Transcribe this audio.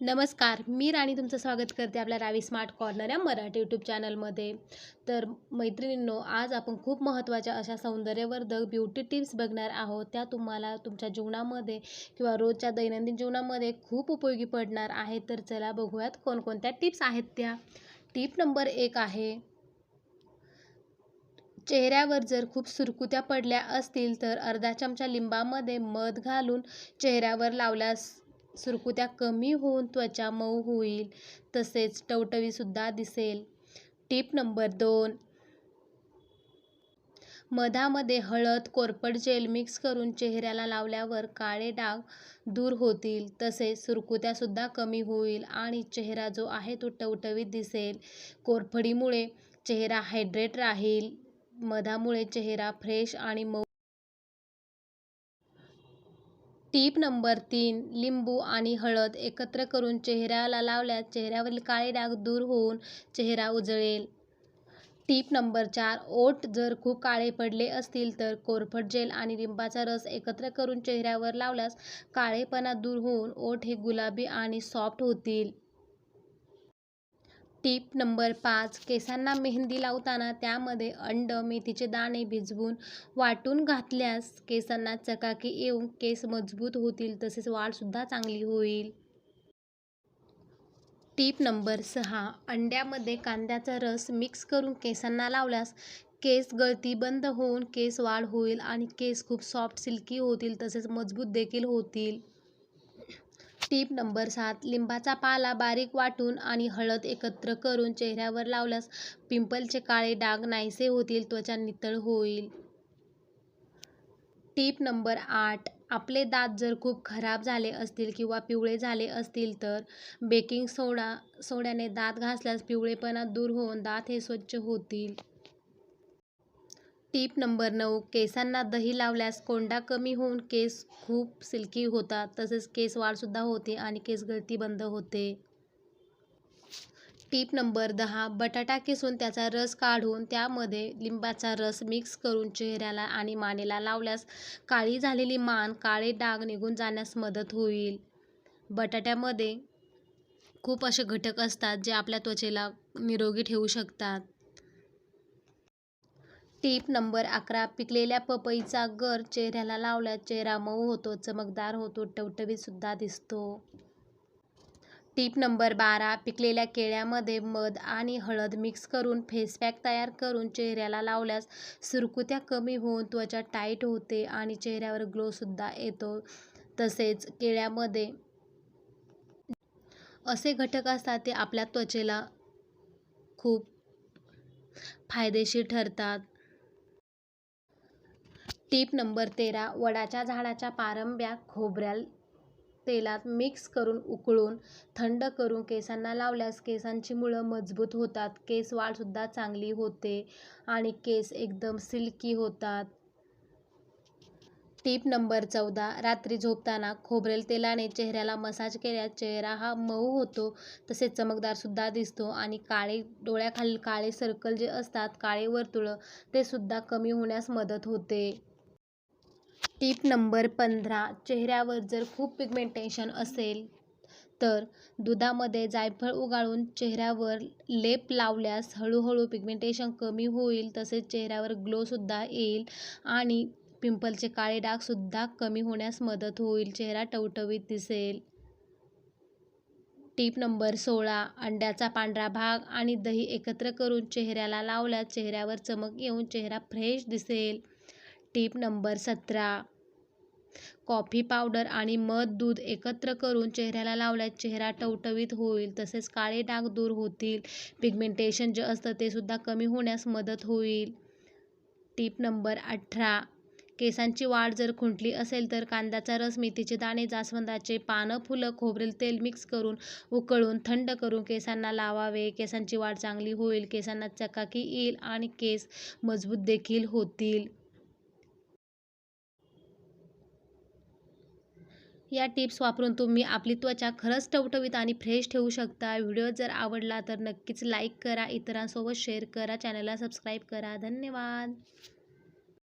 नमस्कार मी राणी तुमचं स्वागत करते आपल्या रावी स्मार्ट कॉर्नर या मराठी यूट्यूब चॅनलमध्ये तर मैत्रिणींनो आज आपण खूप महत्त्वाच्या अशा सौंदर्यवर्धक ब्युटी टिप्स बघणार आहोत. त्या तुम्हाला तुमच्या जीवनामध्ये किंवा रोजच्या दैनंदिन जीवनामध्ये खूप उपयोगी पडणार आहेत तर चला बघूयात कोणकोणत्या टिप्स आहेत त्या. टिप नंबर एक आहे चेहऱ्यावर जर खूप सुरकुत्या पडल्या असतील तर अर्धा चमचा लिंबामध्ये मध घालून चेहऱ्यावर लावल्यास सुरकुत्या कमी होऊन त्वचा मऊ होईल तसेच टवटवीसुद्धा दिसेल. टिप नंबर दोन. मधामध्ये हळद कोरपड जेल मिक्स करून चेहऱ्याला लावल्यावर काळे डाग दूर होतील तसेच सुरकुत्यासुद्धा कमी होईल आणि चेहरा जो आहे तो टवटवीत दिसेल. कोरफडीमुळे चेहरा हायड्रेट राहील मधामुळे चेहरा फ्रेश आणि मऊ टीप नंबर तीन लिंबू आणि हळद एकत्र करून चेहऱ्याला लावल्यास चेहऱ्यावरील काळे डाग दूर होऊन चेहरा उजळेल. टीप नंबर चार ओठ जर खूप काळे पडले असतील तर कोरफड जेल आणि लिंबाचा रस एकत्र करून चेहऱ्यावर लावल्यास काळेपणा दूर होऊन ओठ हे गुलाबी आणि सॉफ्ट होतील. टीप नंबर पाच केसांना मेहंदी लावताना त्यामध्ये अंड मेथीचे दाणे भिजवून वाटून घातल्यास केसांना चकाकी येऊन केस मजबूत होतील तसेच वाढसुद्धा चांगली होईल. टीप नंबर सहा अंड्यामध्ये कांद्याचा रस मिक्स करून केसांना लावल्यास केस गळती बंद होऊन केस वाढ होईल आणि केस खूप सॉफ्ट सिल्की होतील तसेच मजबूत देखील होतील. टीप नंबर सात लिंबाचा पाला बारीक वाटून आणि हळद एकत्र करून चेहऱ्यावर लावल्यास पिंपलचे काळे डाग नाहीसे होतील त्वचा नितळ होईल. टीप नंबर आठ आपले दात जर खूप खराब झाले असतील किंवा पिवळे झाले असतील तर बेकिंग सोडा सोड्याने दात घासल्यास पिवळेपणा दूर होऊन दात हे स्वच्छ होतील. टीप नंबर नऊ केसांना दही लावल्यास कोंडा कमी होऊन केस खूप सिल्की होतात तसेच केस वाढसुद्धा होते आणि केस गळती बंद होते. टीप नंबर दहा बटाटा किसून त्याचा रस काढून त्यामध्ये लिंबाचा रस मिक्स करून चेहऱ्याला आणि मानेला लावल्यास काळी झालेली मान काळे डाग निघून जाण्यास मदत होईल. बटाट्यामध्ये खूप असे घटक असतात जे आपल्या त्वचेला निरोगी ठेवू शकतात. टीप नंबर अकरा. पिकलेल्या पपईचा गर चेहऱ्याला लावल्यास चेहरा मऊ होतो चमकदार होतो टवटवीतसुद्धा दिसतो. टीप नंबर बारा. पिकलेल्या केळ्यामध्ये मध आणि हळद मिक्स करून फेस पॅक तयार करून चेहऱ्याला लावल्यास सुरकुत्या कमी होऊन त्वचा टाईट होते आणि चेहऱ्यावर ग्लोसुद्धा येतो. तसेच केळ्यामध्ये असे घटक असतात ते आपल्या त्वचेला खूप फायदेशीर ठरतात. टीप नंबर तेरा वडाच्या झाडाच्या पारंब्या खोबऱ्याल तेलात मिक्स करून उकळून थंड करून केसांना लावल्यास केसांची मुळं मजबूत होतात. केस वाढसुद्धा चांगली होते आणि केस एकदम सिल्की होतात. टीप नंबर चौदा रात्री झोपताना खोबरेल तेलाने चेहऱ्याला मसाज केल्यास चेहरा हा मऊ होतो तसेच चमकदारसुद्धा दिसतो आणि काळे डोळ्याखाली काळे सर्कल जे असतात काळे वर्तुळं ते सुद्धा कमी होण्यास मदत होते. टीप नंबर पंधरा चेहऱ्यावर जर खूप पिगमेंटेशन असेल तर दुधामध्ये जायफळ उगाळून चेहऱ्यावर लेप लावल्यास हळूहळू पिगमेंटेशन कमी होईल तसेच चेहऱ्यावर ग्लोसुद्धा येईल आणि पिंपलचे काळे डागसुद्धा कमी होण्यास मदत होईल. चेहरा टवटवीत दिसेल. टीप नंबर सोळा अंड्याचा पांढरा भाग आणि दही एकत्र करून चेहऱ्याला लावल्यास चेहऱ्यावर चमक येऊन चेहरा फ्रेश दिसेल. टीप नंबर सतरा. कॉफी पावडर आणि मध दूध एकत्र करून चेहऱ्याला लावल्यास चेहरा टवटवीत होईल तसेच काळे डाग दूर होतील. पिगमेंटेशन जे असतं ते सुद्धा कमी होण्यास मदत होईल. टीप नंबर अठरा. केसांची वाढ जर खुंटली असेल तर कांद्याचा रस मेथीचे दाणे जास्वंदाचे पानं फुलं खोबरेल तेल मिक्स करून उकळून थंड करून केसांना लावावे. केसांची वाढ चांगली होईल केसांना चकाकी येईल आणि केस मजबूत देखील होतील. या टिप्स वापरून तुम्ही आपली त्वचा खरंच टवटवीत आणि फ्रेश ठेवू शकता. व्हिडिओ जर आवडला तर नक्कीच लाईक करा इतरांसोबत शेअर करा चॅनलला सबस्क्राईब करा. धन्यवाद.